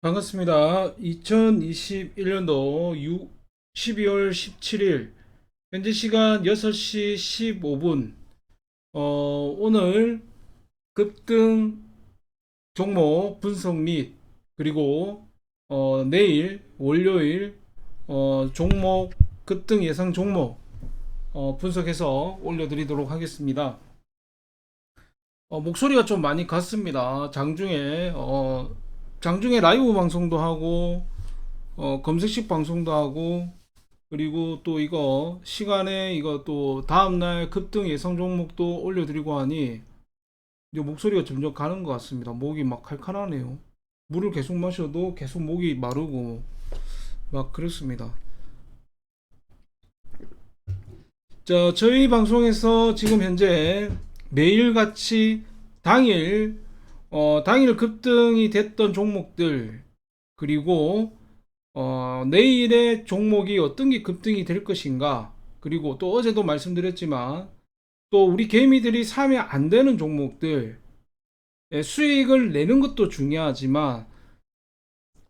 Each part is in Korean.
반갑습니다. 2021년도 6, 12월 17일 현재 시간 6시 15분 어, 오늘 급등 종목 분석 및 그리고 어, 내일 월요일 어, 종목 급등 예상 종목 어, 분석해서 올려드리도록 하겠습니다. 어, 목소리가 좀 많이 갔습니다. 장중에 어, 장중에 라이브 방송도 하고 어, 검색식 방송도 하고 그리고 또 이거 시간에 이거 또 다음날 급등 예상 종목도 올려드리고 하니 이제 목소리가 점점 가는 것 같습니다. 목이 막 칼칼하네요. 물을 계속 마셔도 계속 목이 마르고 막 그렇습니다. 자, 저희 방송에서 지금 현재 매일같이 당일 어, 당일 급등이 됐던 종목들 그리고 어, 내일의 종목이 어떤 게 급등이 될 것인가 그리고 또 어제도 말씀드렸지만 또 우리 개미들이 사면 안 되는 종목들 예, 수익을 내는 것도 중요하지만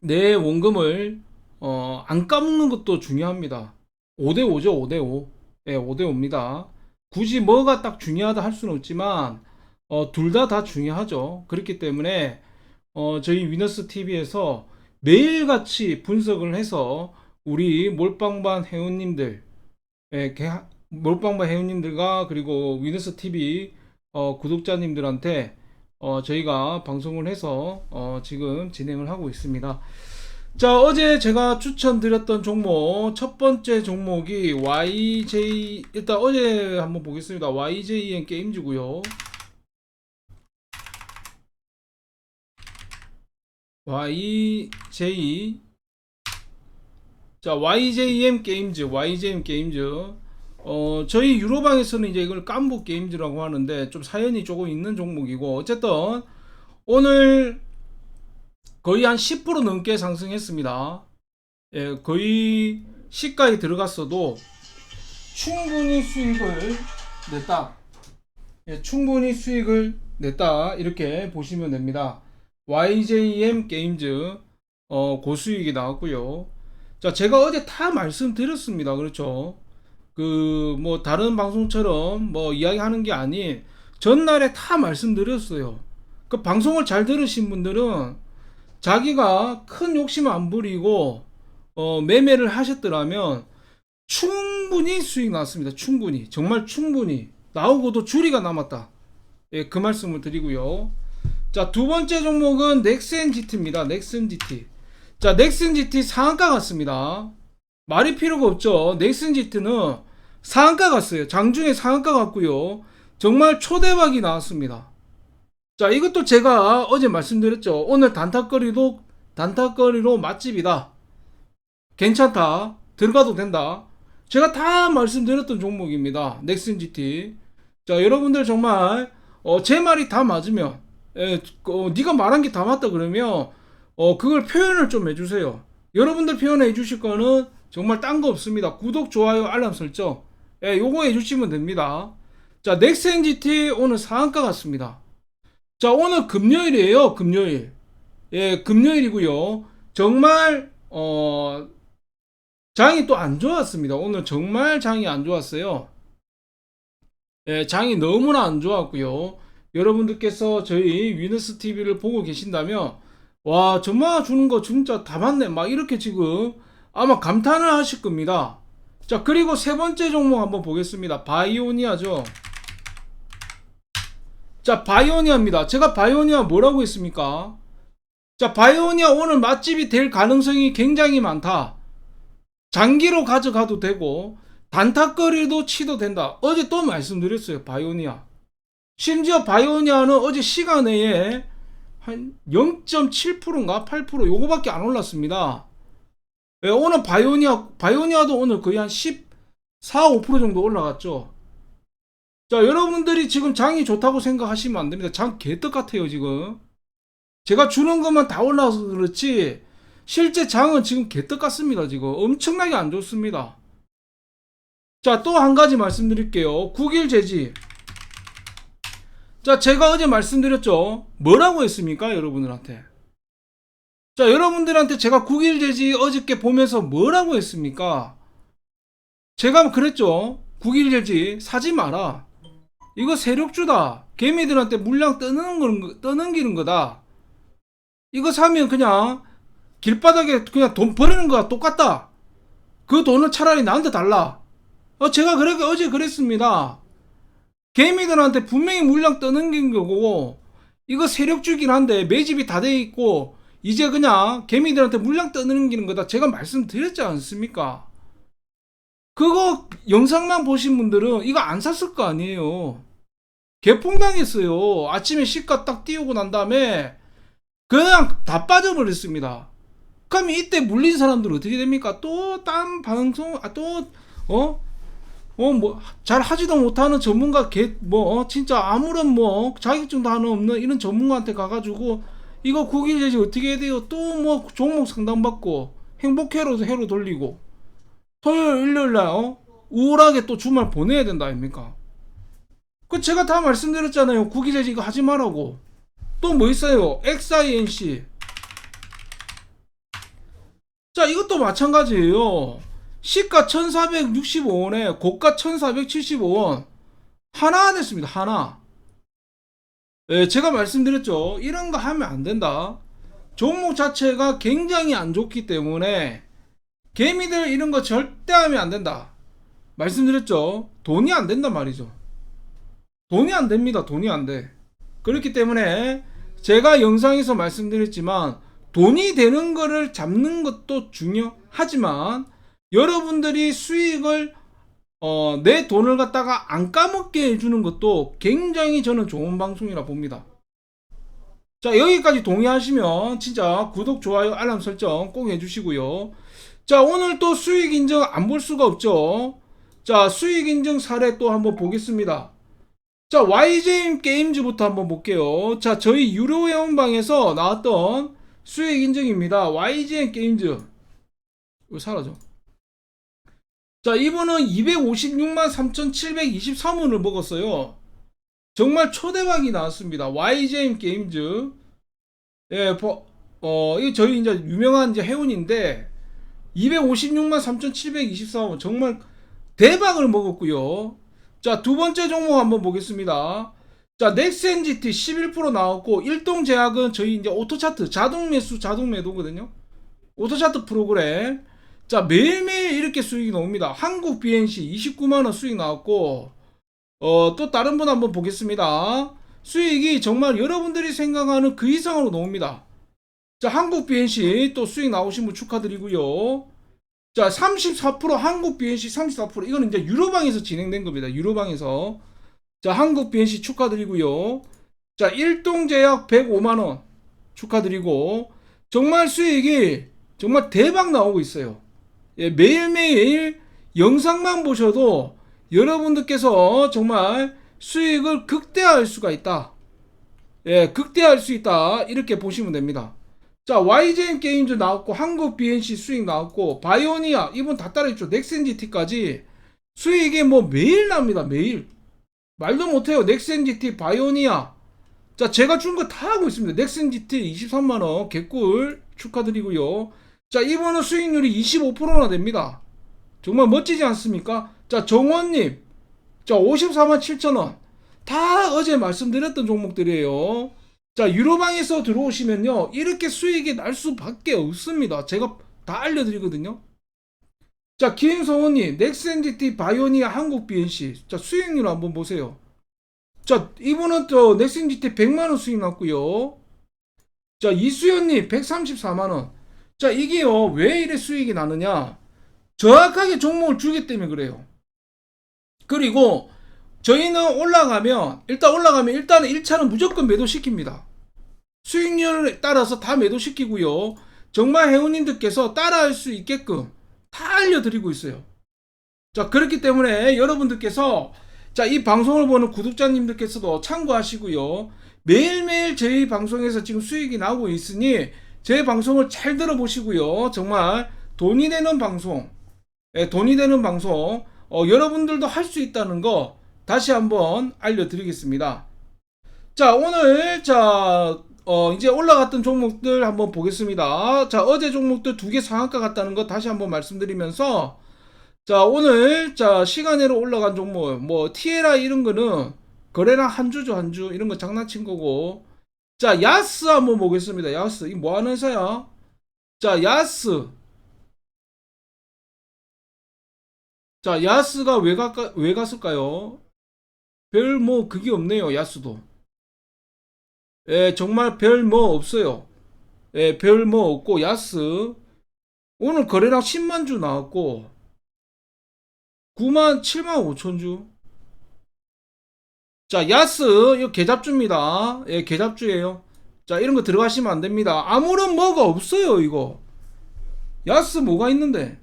내 원금을 어, 안 까먹는 것도 중요합니다. 5대5죠, 5대5. 예, 5대5입니다. 굳이 뭐가 딱 중요하다 할 수는 없지만 어, 둘 다 다 중요하죠. 그렇기 때문에 어, 저희 위너스 TV에서 매일같이 분석을 해서 우리 몰빵반 회원님들, 예, 개- 몰빵반 회원님들과 그리고 위너스 TV 어, 구독자님들한테 어, 저희가 방송을 해서 어, 지금 진행을 하고 있습니다. 자, 어제 제가 추천드렸던 종목, 첫 번째 종목이 YJ, 일단 어제 한번 보겠습니다. YJN 게임즈고요 YJ 자 YJM 게임즈 YJM 게임즈 어 저희 유로방에서는 이제 이걸 깐부 게임즈라고 하는데 좀 사연이 조금 있는 종목이고 어쨌든 오늘 거의 한 10% 넘게 상승했습니다. 예, 거의 시가에 들어갔어도 충분히 수익을 냈다. 예, 충분히 수익을 냈다. 이렇게 보시면 됩니다. YJM 게임즈 어, 고수익이 나왔고요. 자, 제가 어제 다 말씀드렸습니다. 그렇죠? 그 뭐 다른 방송처럼 뭐 이야기하는 게 아닌 전날에 다 말씀드렸어요. 그 방송을 잘 들으신 분들은 자기가 큰 욕심 안 부리고 어, 매매를 하셨더라면 충분히 수익 났습니다. 충분히 정말 충분히 나오고도 줄이가 남았다. 예, 그 말씀을 드리고요. 자, 두 번째 종목은 넥센 GT입니다. 넥센 GT. 자, 넥슨 GT 상한가 갔습니다. 말이 필요가 없죠. 넥슨 GT는 상한가 갔어요. 장중에 상한가 갔고요. 정말 초대박이 나왔습니다. 자, 이것도 제가 어제 말씀드렸죠. 오늘 단타거리도 단타거리로 맛집이다. 괜찮다. 들어가도 된다. 제가 다 말씀드렸던 종목입니다. 넥슨 GT. 자, 여러분들 정말 어, 제 말이 다 맞으면 예, 어, 네가 말한 게 다 맞다 그러면 어, 그걸 표현을 좀 해주세요. 여러분들 표현해 주실 거는 정말 딴 거 없습니다. 구독, 좋아요, 알람 설정. 예, 요거 해주시면 됩니다. 자, 넥센 GT 오늘 상한가 같습니다. 자, 오늘 금요일이에요. 금요일. 예, 금요일이고요. 정말 어 장이 또 안 좋았습니다. 오늘 정말 장이 안 좋았어요. 예, 장이 너무나 안 좋았고요. 여러분들께서 저희 위너스 TV를 보고 계신다면 와, 정말 주는 거 진짜 다 맞네. 막 이렇게 지금 아마 감탄을 하실 겁니다. 자, 그리고 세 번째 종목 한번 보겠습니다. 바이오니아죠. 자, 바이오니아입니다. 제가 바이오니아 뭐라고 했습니까? 자, 바이오니아 오늘 맛집이 될 가능성이 굉장히 많다. 장기로 가져가도 되고, 단타거리도 치도 된다. 어제 또 말씀드렸어요, 바이오니아. 심지어 바이오니아는 어제 시간 내에 한 0.7%인가 8% 요거밖에 안 올랐습니다. 예, 오늘 바이오니아, 바이오니아도 오늘 거의 한 14, 5% 정도 올라갔죠. 자, 여러분들이 지금 장이 좋다고 생각하시면 안 됩니다. 장 개떡 같아요, 지금. 제가 주는 것만 다 올라서 그렇지, 실제 장은 지금 개떡 같습니다, 지금. 엄청나게 안 좋습니다. 자, 또 한 가지 말씀드릴게요. 국일 제지. 자, 제가 어제 말씀드렸죠. 뭐라고 했습니까, 여러분들한테? 자, 여러분들한테 제가 9일 제지 어저께 보면서 뭐라고 했습니까? 제가 그랬죠. 9일 제지 사지 마라. 이거 세력주다. 개미들한테 물량 떠는 거, 떠넘기는 거다. 이거 사면 그냥 길바닥에 그냥 돈 버리는 거와 똑같다. 그 돈을 차라리 나한테 달라. 어, 제가 그렇게 어제 그랬습니다. 개미들한테 분명히 물량 떠넘긴 거고, 이거 세력주긴 한데 매집이 다 돼 있고, 이제 그냥 개미들한테 물량 떠넘기는 거다. 제가 말씀드렸지 않습니까? 그거 영상만 보신 분들은 이거 안 샀을 거 아니에요. 개풍당했어요. 아침에 시가 딱 띄우고 난 다음에 그냥 다 빠져버렸습니다. 그럼 이때 물린 사람들 어떻게 됩니까? 또 딴 방송, 아, 또, 어? 어, 뭐, 잘 하지도 못하는 전문가, 개, 뭐, 어, 진짜 아무런 뭐, 자격증도 하나 없는 이런 전문가한테 가가지고, 이거 9일 제지 어떻게 해야 돼요? 또 뭐, 종목 상담 받고, 행복회로, 회로 돌리고, 토요일, 일요일 날, 어? 우울하게 또 주말 보내야 된다, 아닙니까? 그 제가 다 말씀드렸잖아요. 9일 제지 이거 하지 말라고. 또 뭐 있어요? XINC. 자, 이것도 마찬가지예요. 시가 1465원에 고가 1475원. 하나 됐습니다. 하나. 예, 제가 말씀드렸죠. 이런 거 하면 안 된다. 종목 자체가 굉장히 안 좋기 때문에 개미들 이런 거 절대 하면 안 된다. 말씀드렸죠. 돈이 안 된단 말이죠. 돈이 안 됩니다. 돈이 안 돼. 그렇기 때문에 제가 영상에서 말씀드렸지만 돈이 되는 거를 잡는 것도 중요하지만 여러분들이 수익을 어, 내 돈을 갖다가 안 까먹게 해주는 것도 굉장히 저는 좋은 방송이라 봅니다. 자, 여기까지 동의하시면 진짜 구독, 좋아요, 알람 설정 꼭 해주시고요. 자, 오늘 또 수익 인증 안 볼 수가 없죠. 자, 수익 인증 사례 또 한번 보겠습니다. 자, YJ 게임즈부터 한번 볼게요. 자, 저희 유료 회원방에서 나왔던 수익 인증입니다. YGN 게임즈. 이거 사라져. 자, 이분은 256만 3,723원을 먹었어요. 정말 초대박이 나왔습니다. YGN 게임즈. 예, 버- 어, 이 저희 이제 유명한 이제 회원인데 256만 3,724원 정말 대박을 먹었고요. 자, 두 번째 종목 한번 보겠습니다. 자, 넥센 GT 11% 나왔고 일동 제약은 저희 이제 오토차트 자동 매수 자동 매도거든요. 오토차트 프로그램. 자, 매일매일 이렇게 수익이 나옵니다. 한국 BNC 29만 원 수익 나왔고 어, 또 다른 분 한번 보겠습니다. 수익이 정말 여러분들이 생각하는 그 이상으로 나옵니다. 자, 한국 BNC 또 수익 나오신 분 축하드리고요. 자, 34% 한국 BNC 34% 이거는 이제 유로방에서 진행된 겁니다. 유로방에서. 자, 한국 BNC 축하드리고요. 자, 일동제약 105만 원 축하드리고 정말 수익이 정말 대박 나오고 있어요. 예, 매일매일 영상만 보셔도 여러분들께서 정말 수익을 극대화할 수가 있다. 예, 극대화할 수 있다. 이렇게 보시면 됩니다. 자, YGN 게임즈 나왔고, 한국 BNC 수익 나왔고, 바이오니아, 이분 다 따라했죠. 넥센GT까지 수익이 뭐 매일 납니다. 매일. 말도 못해요. 넥센GT, 바이오니아. 자, 제가 준 거 다 하고 있습니다. 넥센GT 23만원, 개꿀 축하드리고요. 자, 이분은 수익률이 25%나 됩니다. 정말 멋지지 않습니까? 자, 정원님. 자, 54만 7천원. 다 어제 말씀드렸던 종목들이에요. 자, 유로방에서 들어오시면요. 이렇게 수익이 날 수밖에 없습니다. 제가 다 알려드리거든요. 자, 김성원님, 넥센GT 바이오니아 한국 BNC. 자, 수익률 한번 보세요. 자, 이분은 또 넥센GT 100만원 수익 났고요. 자, 이수연님, 134만원. 자, 이게요, 왜 이래 수익이 나느냐? 정확하게 종목을 주기 때문에 그래요. 그리고 저희는 올라가면, 일단 올라가면 일단은 1차는 무조건 매도시킵니다. 수익률에 따라서 다 매도시키고요. 정말 회원님들께서 따라할 수 있게끔 다 알려드리고 있어요. 자, 그렇기 때문에 여러분들께서 자, 이 방송을 보는 구독자님들께서도 참고하시고요. 매일매일 저희 방송에서 지금 수익이 나오고 있으니 제 방송을 잘 들어보시고요. 정말 돈이 되는 방송, 예, 돈이 되는 방송, 어, 여러분들도 할 수 있다는 거 다시 한번 알려드리겠습니다. 자, 오늘, 자, 어, 이제 올라갔던 종목들 한번 보겠습니다. 자, 어제 종목들 두 개 상한가 갔다는 거 다시 한번 말씀드리면서 자, 오늘 자, 시간으로 올라간 종목 뭐 TLI 이런 거는 거래량 한 주죠, 한 주. 이런 거 장난친 거고. 자, 야스 한번 보겠습니다. 야스. 이 뭐 하는 회사야? 자, 야스. 자, 야스가 왜, 갈까, 왜 갔을까요? 별 뭐 그게 없네요, 야스도. 예, 정말 별 뭐 없어요. 예, 별 뭐 없고, 야스. 오늘 거래량 10만 주 나왔고, 9만, 7만 5천 주. 자, 야스, 이거 계잡주입니다. 예, 계잡주예요. 자, 이런 거 들어가시면 안 됩니다. 아무런 뭐가 없어요, 이거. 야스 뭐가 있는데?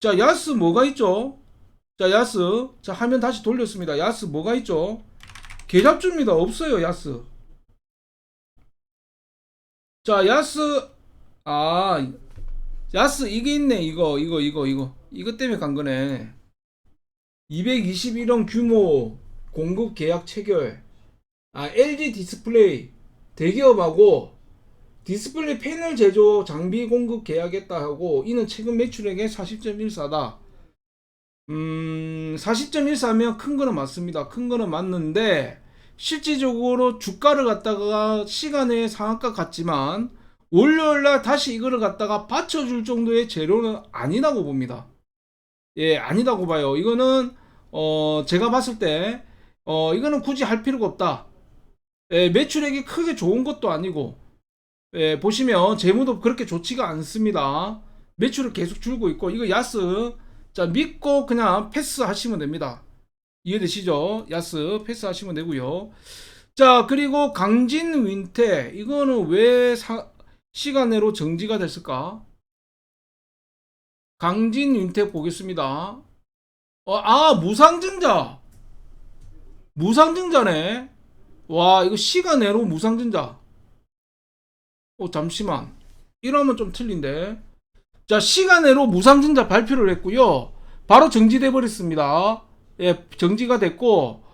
자, 야스 뭐가 있죠? 자, 야스. 자, 화면 다시 돌렸습니다. 야스 뭐가 있죠? 계잡주입니다. 없어요, 야스. 자, 야스. 아, 야스 이게 있네. 이거, 이거, 이거, 이거. 이것 때문에 간 거네. 221원 규모 공급 계약 체결. 아, LG 디스플레이 대기업하고 디스플레이 패널 제조 장비 공급 계약했다 하고 이는 최근 매출액의 40.14다. 음, 40.14면 큰 거는 맞습니다. 큰 거는 맞는데 실질적으로 주가를 갖다가 시간에 상한가 같지만 월요일 날 다시 이거를 갖다가 받쳐줄 정도의 재료는 아니라고 봅니다. 예, 아니라고 봐요. 이거는 어, 제가 봤을 때 어, 이거는 굳이 할 필요가 없다. 예, 매출액이 크게 좋은 것도 아니고 예, 보시면 재무도 그렇게 좋지가 않습니다. 매출을 계속 줄고 있고 이거 야스 자 믿고 그냥 패스 하시면 됩니다. 이해되시죠? 야스 패스 하시면 되고요. 자 그리고 강진 윈테 이거는 왜 사- 시간 내로 정지가 됐을까? 강진 윈테 보겠습니다. 어, 아 무상증자 무상증자네. 와 이거 시간 내로 무상증자. 어, 잠시만. 이러면 좀 틀린데. 자, 시간 내로 무상증자 발표를 했고요. 바로 정지돼 버렸습니다. 예, 정지가 됐고,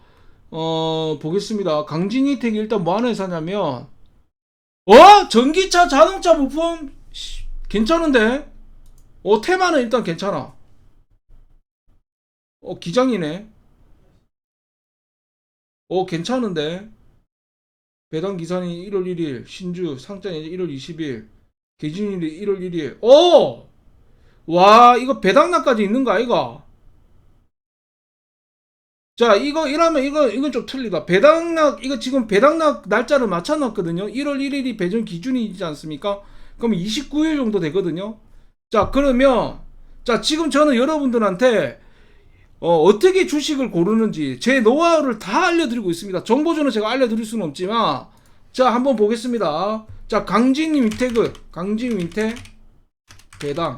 어, 보겠습니다. 강진이텍이 일단 뭐 하는 회사냐면, 어? 전기차, 자동차 부품? 씨, 괜찮은데? 어, 테마는 일단 괜찮아. 어, 기장이네. 어, 괜찮은데? 배당 기산이 1월 1일, 신주 상장이 1월 20일, 개진일이 1월 1일. 오! 와, 이거 배당락까지 있는 거 아이가? 자, 이거 이러면 이거 이건 좀 틀리다. 배당락 이거 지금 배당락 날짜를 맞춰 놨거든요. 1월 1일이 배정 기준이지 않습니까? 그럼 29일 정도 되거든요. 자, 그러면 자, 지금 저는 여러분들한테 어, 어떻게 주식을 고르는지 제 노하우를 다 알려드리고 있습니다. 정보전은 제가 알려드릴 수는 없지만 자 한번 보겠습니다. 자 강진 윈테그 강진 윈테 배당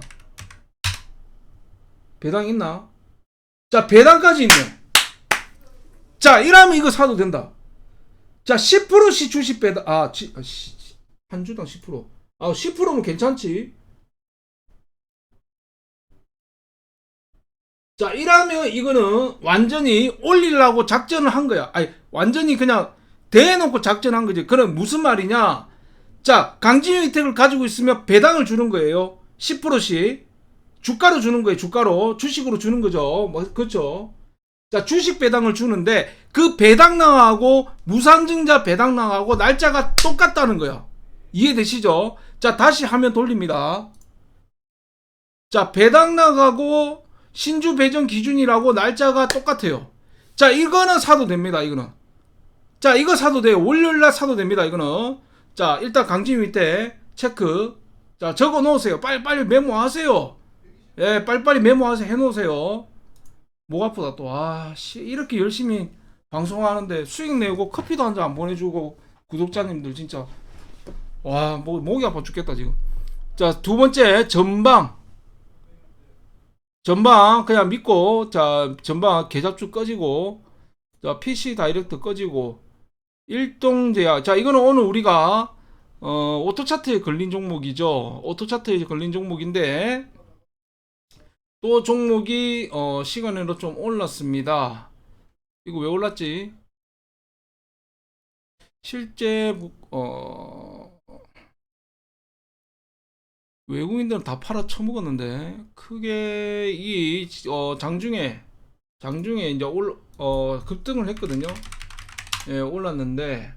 배당 있나? 자 배당까지 있네. 자 이러면 이거 사도 된다. 자 10%씩 주식 배당 아, 지, 아 주당 10%. 아 10%면 괜찮지. 자, 이러면 이거는 완전히 올리려고 작전을 한 거야. 아니, 완전히 그냥 대놓고 작전한 거지. 그럼 무슨 말이냐? 자, 강진유 혜택을 가지고 있으면 배당을 주는 거예요. 10%씩. 주가로 주는 거예요. 주가로. 주식으로 주는 거죠. 뭐, 그렇죠. 자, 주식 배당을 주는데 그 배당량하고 무상증자 배당량하고 날짜가 똑같다는 거야. 이해되시죠? 자, 다시 화면 돌립니다. 자, 배당량하고 신주 배정 기준이라고 날짜가 똑같아요. 자, 이거는 사도 됩니다. 이거는. 자, 이거 사도 돼요. 월요일 날 사도 됩니다. 이거는. 자, 일단 강진 밑에 체크. 자, 적어 놓으세요. 빨리 빨리 메모하세요. 예, 빨리빨리 메모하세요. 해 놓으세요. 목 아프다 또. 아, 씨, 이렇게 열심히 방송하는데 수익 내고 커피도 한 잔 안 보내주고 구독자님들 진짜 와, 목 목이 아파 죽겠다 지금. 자, 두 번째 전방. 전방 그냥 믿고 자 전방 계좌주 꺼지고 자 PC 다이렉트 꺼지고 일동제약. 자 이거는 오늘 우리가 어 오토 차트에 걸린 종목이죠. 오토 차트에 걸린 종목인데 또 종목이 어 시간으로 좀 올랐습니다. 이거 왜 올랐지? 실제 무- 어 외국인들은 다 팔아 처먹었는데 크게 이 어, 장중에 장중에 이제 올 어, 급등을 했거든요. 예, 올랐는데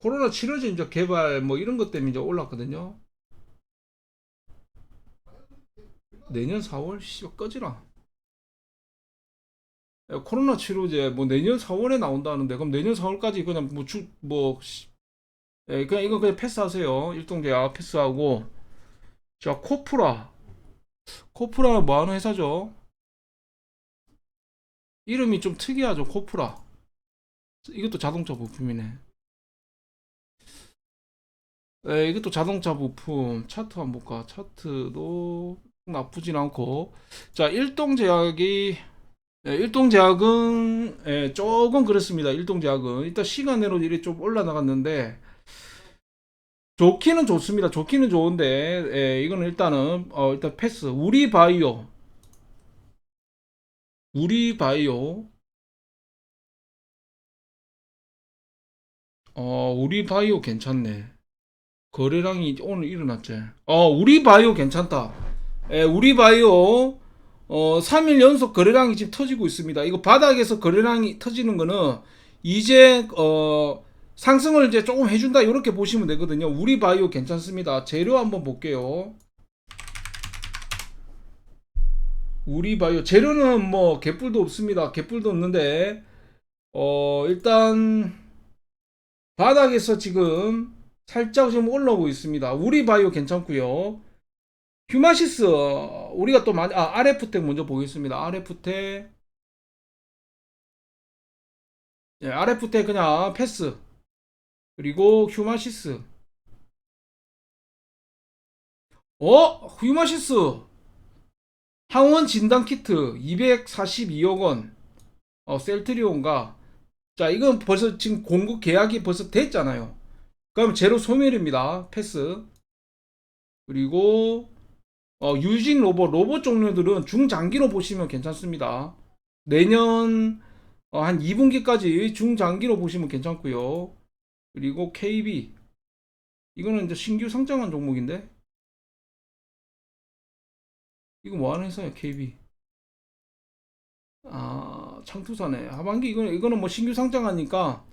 코로나 치료제 이제 개발 뭐 이런 것 때문에 이제 올랐거든요. 내년 4월 씨 꺼지라. 예, 코로나 치료제 뭐 내년 4월에 나온다는데 그럼 내년 4월까지 그냥 뭐주뭐 예, 그냥 이거 그냥 패스하세요. 일동제약 패스하고 자 코프라 코프라 뭐 하는 회사죠? 이름이 좀 특이하죠. 코프라 이것도 자동차 부품이네. 예, 이것도 자동차 부품 차트 한번 볼까? 차트도 나쁘진 않고 자 일동제약이 예, 일동제약은 예, 조금 그렇습니다. 일동제약은 일단 시간으로 이렇게 좀 올라나갔는데 좋기는 좋습니다. 좋기는 좋은데 예, 이거는 일단은 어, 일단 패스. 우리 바이오, 우리 바이오, 어 우리 바이오 괜찮네. 거래량이 오늘 일어났지. 어 우리 바이오 괜찮다. 예, 우리 바이오 어 3일 연속 거래량이 지금 터지고 있습니다. 이거 바닥에서 거래량이 터지는 거는 이제 어 상승을 이제 조금 해준다 이렇게 보시면 되거든요. 우리 바이오 괜찮습니다. 재료 한번 볼게요. 우리 바이오 재료는 뭐 개뿔도 없습니다. 개뿔도 없는데 어 일단 바닥에서 지금 살짝 지금 올라오고 있습니다. 우리 바이오 괜찮고요. 휴마시스 우리가 또 많이 아 RF텍 먼저 보겠습니다. RF텍 예, RF텍 그냥 패스 그리고 휴마시스. 어? 휴마시스. 항원 진단 키트 242억 원. 어, 셀트리온가. 자 이건 벌써 지금 공급 계약이 벌써 됐잖아요. 그럼 제로 소멸입니다. 패스. 그리고 어, 유진 로봇 로봇 종류들은 중장기로 보시면 괜찮습니다. 내년 어, 한 2분기까지 중장기로 보시면 괜찮고요 그리고 KB 이거는 이제 신규 상장한 종목인데? 이거 뭐 하는 회사야 KB 아 창투사네 하반기 이거는 이거는 뭐 신규 상장하니까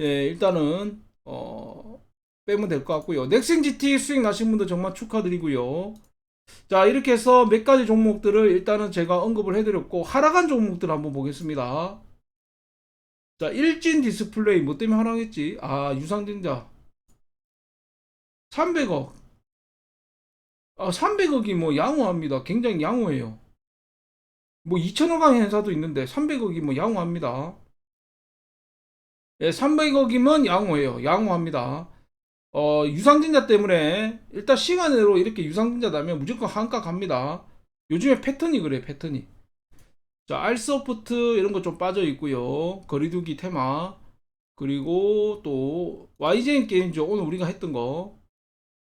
예 일단은 어 빼면 될 것 같고요. 넥슨 GT 수익 나신 분들 정말 축하드리고요. 자 이렇게 해서 몇 가지 종목들을 일단은 제가 언급을 해드렸고 하락한 종목들 한번 보겠습니다 자 일진 디스플레이 뭐 때문에 하락했지 아 유상증자. 300억. 아 300억이 뭐 양호합니다. 굉장히 양호해요. 뭐 2천억 원 회사도 있는데 300억이 뭐 양호합니다. 예, 300억이면 양호해요. 양호합니다. 어 유상증자 때문에 일단 시간으로 이렇게 유상증자 나면 무조건 한가 갑니다. 요즘에 패턴이 그래 패턴이 자 알소프트 이런 거 좀 빠져 있고요. 거리두기 테마. 그리고 또 YGN 게임즈 오늘 우리가 했던 거.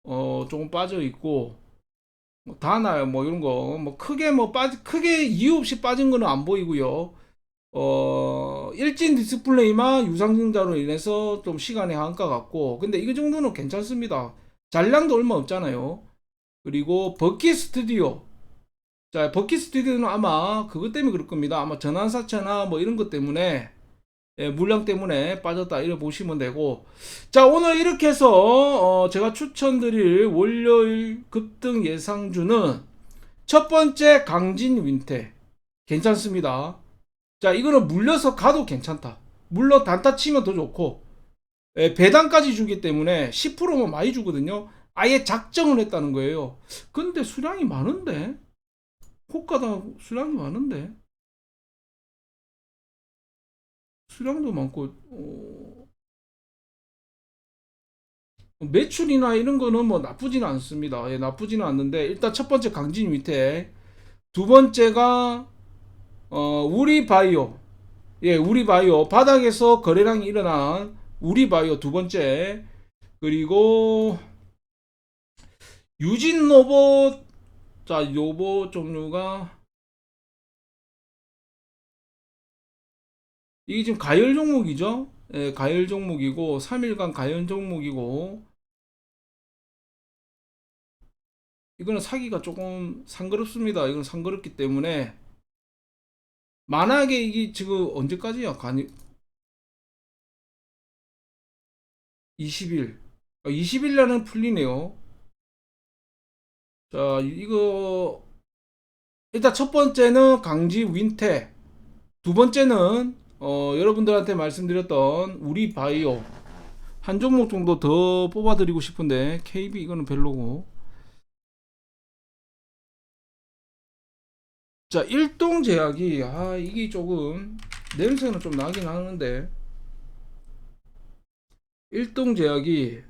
어 조금 빠져 있고. 뭐 다나요. 뭐 이런 거. 뭐 크게 뭐 빠지 크게 이유 없이 빠진 거는 안 보이고요. 어 일진 디스플레이만 유상증자로 인해서 좀 시간의 한가 같고. 근데 이거 정도는 괜찮습니다. 잔량도 얼마 없잖아요. 그리고 버키 스튜디오 자 버키 스튜디오는 아마 그것 때문에 그럴 겁니다. 아마 전환사채나 뭐 이런 것 때문에 예, 물량 때문에 빠졌다 이렇게 보시면 되고. 자 오늘 이렇게 해서 어, 제가 추천드릴 월요일 급등 예상주는 첫 번째 강진 윈테 괜찮습니다. 자 이거는 물려서 가도 괜찮다. 물러 단타 치면 더 좋고. 예, 배당까지 주기 때문에 10%면 많이 주거든요. 아예 작정을 했다는 거예요. 근데 수량이 많은데 호가다 수량이 많은데. 수량도 많고 어, 매출이나 이런 거는 뭐 나쁘지는 않습니다. 예, 나쁘지는 않는데 일단 첫 번째 강진 밑에 두 번째가 어, 우리 바이오. 예, 우리 바이오. 바닥에서 거래량이 일어난 우리 바이오 두 번째. 그리고 유진 로봇 자 로봇 종류가 이게 지금 가열 종목이죠? 예, 가열 종목이고 3일간 가열 종목이고 이거는 사기가 조금 상그럽습니다. 이건 상그럽기 때문에 만약에 이게 지금 언제까지야? 가니 20일. 20일 날은 풀리네요. 자, 이거 일단 첫 번째는 강지 윈테. 두 번째는 어, 여러분들한테 말씀드렸던 우리 바이오 한 종목 정도 더 뽑아드리고 싶은데 KB 이거는 별로고. 자, 일동 제약이 아 이게 조금 냄새는 좀 나긴 하는데 일동 제약이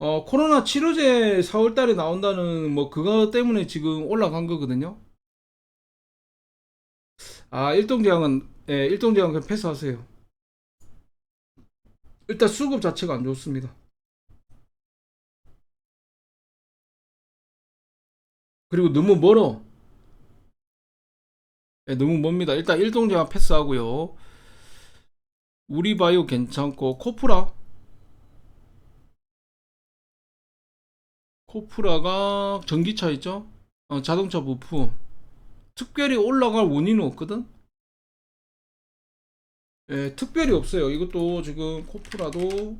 어 코로나 치료제 4월 달에 나온다는 뭐 그거 때문에 지금 올라간 거거든요. 아, 일동 제약은 예, 일동 제약은 그냥 패스하세요. 일단 수급 자체가 안 좋습니다. 그리고 너무 멀어. 예, 너무 멉니다. 일단 일동 제약 패스하고요. 우리바이오 괜찮고 코프라 코프라가 전기차 있죠? 어, 자동차 부품 특별히 올라갈 원인은 없거든? 예, 특별히 없어요. 이것도 지금 코프라도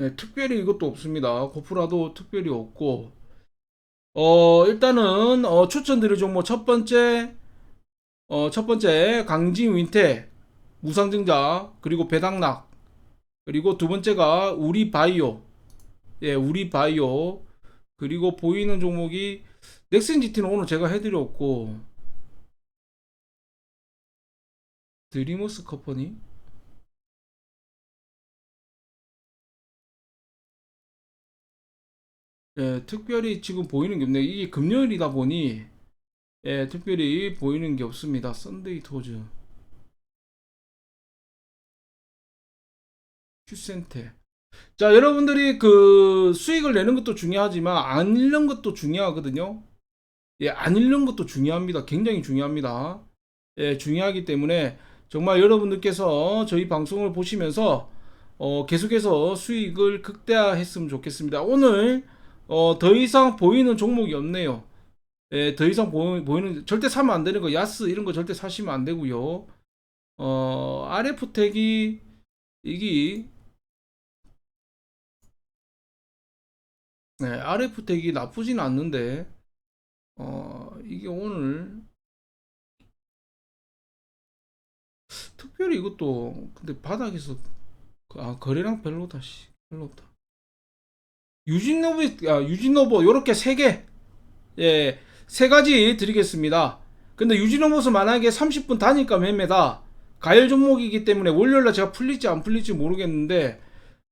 예, 특별히 이것도 없습니다. 코프라도 특별히 없고 어, 일단은 어, 추천드릴 종목 첫 번째 어, 첫 번째 강진 윈테 무상증자 그리고 배당락 그리고 두 번째가 우리 바이오. 예 우리 바이오. 그리고 보이는 종목이 넥슨 GT는 오늘 제가 해드렸고 드리머스 커퍼니? 예 특별히 지금 보이는 게 없네요 이게 금요일이다 보니 예 특별히 보이는 게 없습니다. 썬데이 토즈 큐센테. 자, 여러분들이 그 수익을 내는 것도 중요하지만 안 잃는 것도 중요하거든요. 예, 안 잃는 것도 중요합니다. 굉장히 중요합니다. 예, 중요하기 때문에 정말 여러분들께서 저희 방송을 보시면서 어, 계속해서 수익을 극대화했으면 좋겠습니다. 오늘 어, 더 이상 보이는 종목이 없네요. 예, 더 이상 보, 보이는 절대 사면 안 되는 거 야스 이런 거 절대 사시면 안 되고요. 어, RF텍이 이게 네, RF택이 나쁘진 않는데 어, 이게 오늘 특별히 이것도 근데 바닥에서 아 거래량 별로다 씨 별로다. 유진노브 아 유진노브 요렇게 세개예세 가지 드리겠습니다. 근데 유진노브스 만약에 30분 단위가 매매다. 가열 종목이기 때문에 월요일날 제가 풀릴지 안 풀릴지 모르겠는데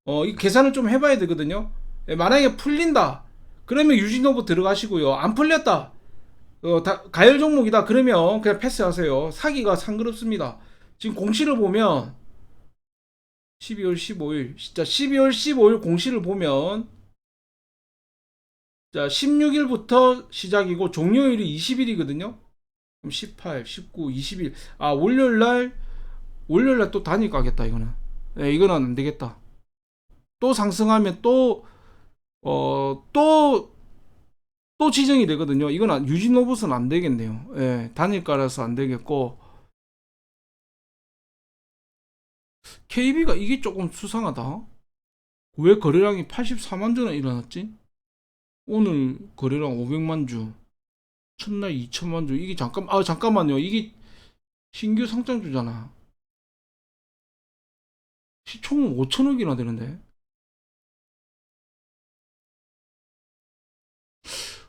어, 이 계산을 좀 해봐야 되거든요. 예, 만약에 풀린다. 그러면 유진오브 들어가시고요. 안 풀렸다. 어, 다, 가열 종목이다. 그러면 그냥 패스하세요. 사기가 상그럽습니다. 지금 공시를 보면 12월 15일, 진짜 12월 15일 공시를 보면 자 16일부터 시작이고 종료일이 20일이거든요. 그럼 18, 19, 20일. 아 월요일 날 월요일 날 또 단위 가겠다 이거는. 예, 이거는 안 되겠다. 또 상승하면 또 어, 또, 또 지정이 되거든요. 이건 유진오브스는 안 되겠네요. 예, 단일가라서 안 되겠고. KB가 이게 조금 수상하다. 왜 거래량이 84만 주나 일어났지? 오늘 거래량 500만 주. 첫날 2천만 주. 이게 잠깐, 아, 잠깐만요. 이게 신규 상장주잖아. 시총은 5천억이나 되는데.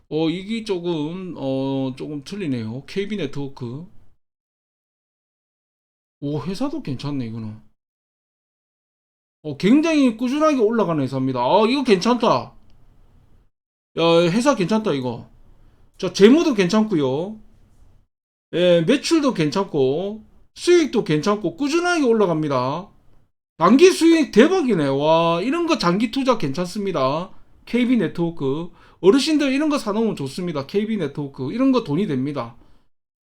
어, 이게 조금, 어, 조금 틀리네요. KB 네트워크. 오, 회사도 괜찮네, 이거는. 어, 굉장히 꾸준하게 올라가는 회사입니다. 아, 이거 괜찮다. 야, 회사 괜찮다, 이거. 자, 재무도 괜찮고요. 예, 매출도 괜찮고, 수익도 괜찮고, 꾸준하게 올라갑니다. 단기 수익 대박이네. 와, 이런 거 장기 투자 괜찮습니다. KB 네트워크. 어르신들 이런 거 사놓으면 좋습니다. KB 네트워크. 이런 거 돈이 됩니다.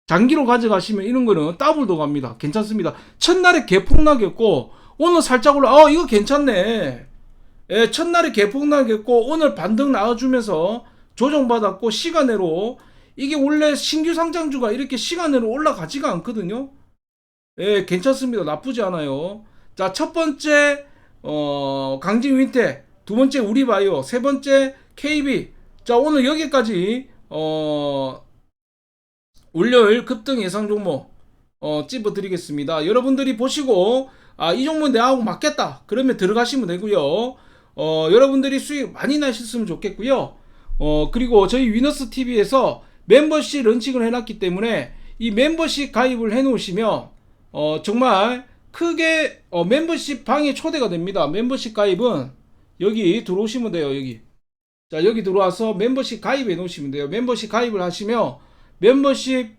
장기로 가져가시면 이런 거는 더블도 갑니다. 괜찮습니다. 첫날에 개폭락이었고, 오늘 살짝 올라, 어, 이거 괜찮네. 예, 첫날에 개폭락이었고, 오늘 반등 나와주면서 조정받았고, 시간으로, 이게 원래 신규 상장주가 이렇게 시간으로 올라가지가 않거든요. 예, 괜찮습니다. 나쁘지 않아요. 자, 첫 번째, 어, 강진 윈테, 두 번째 우리바이오, 세 번째 KB. 자, 오늘 여기까지, 어, 월요일 급등 예상 종목, 어, 찝어 드리겠습니다. 여러분들이 보시고, 아, 이 종목 내하고 맞겠다. 그러면 들어가시면 되고요. 어, 여러분들이 수익 많이 나셨으면 좋겠고요. 어, 그리고 저희 위너스 TV에서 멤버십 런칭을 해 놨기 때문에 이 멤버십 가입을 해 놓으시면 어, 정말 크게 어, 멤버십 방에 초대가 됩니다. 멤버십 가입은 여기 들어오시면 돼요. 여기. 자, 여기 들어와서 멤버십 가입해 놓으시면 돼요. 멤버십 가입을 하시면 멤버십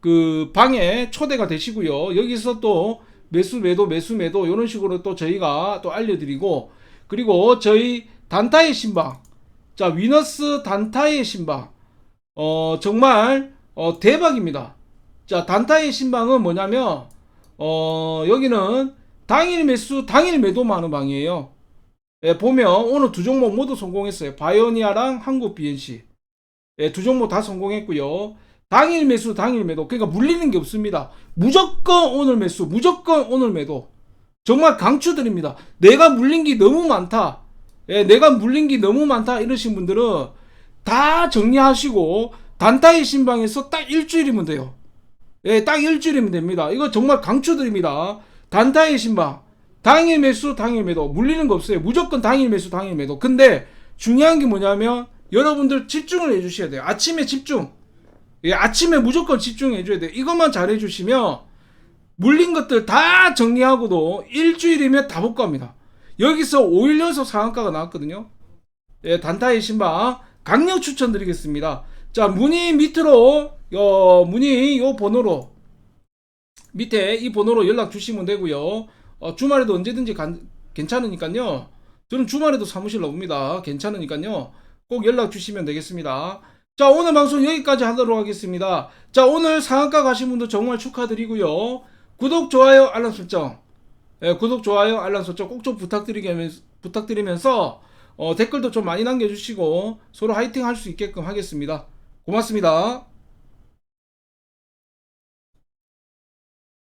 그 방에 초대가 되시고요. 여기서 또 매수 매도 매수 매도 이런 식으로 또 저희가 또 알려드리고 그리고 저희 단타의 신방 자 위너스 단타의 신방 어 정말 어 대박입니다. 자 단타의 신방은 뭐냐면 어 여기는 당일 매수 당일 매도만 하는 방이에요. 예, 보면 오늘 두 종목 모두 성공했어요. 바이오니아랑 한국 BNC 예, 두 종목 다 성공했고요. 당일 매수 당일 매도 그러니까 물리는 게 없습니다. 무조건 오늘 매수 무조건 오늘 매도 정말 강추드립니다. 내가 물린 게 너무 많다. 예, 내가 물린 게 너무 많다 이러신 분들은 다 정리하시고 단타의 신방에서 딱 일주일이면 돼요. 예, 딱 일주일이면 됩니다. 이거 정말 강추드립니다. 단타의 신방 당일 매수 당일 매도 물리는 거 없어요. 무조건 당일 매수 당일 매도. 근데 중요한 게 뭐냐면 여러분들 집중을 해주셔야 돼요. 아침에 집중. 예, 아침에 무조건 집중해 줘야 돼요. 이것만 잘 해주시면 물린 것들 다 정리하고도 일주일이면 다 복구합니다. 여기서 5일 연속 상한가가 나왔거든요. 예, 단타의 신방 강력 추천드리겠습니다. 자, 문의 밑으로 어, 문의 요 번호로 밑에 이 번호로 연락 주시면 되고요. 어, 주말에도 언제든지 간- 괜찮으니까요. 저는 주말에도 사무실 나옵니다. 괜찮으니까요. 꼭 연락 주시면 되겠습니다. 자, 오늘 방송 여기까지 하도록 하겠습니다. 자, 오늘 상한가 가신 분도 정말 축하드리고요. 구독, 좋아요, 알람 설정. 예, 구독, 좋아요, 알람 설정 꼭 좀 부탁드리면서, 부탁드리면서 어, 댓글도 좀 많이 남겨주시고 서로 화이팅 할 수 있게끔 하겠습니다. 고맙습니다.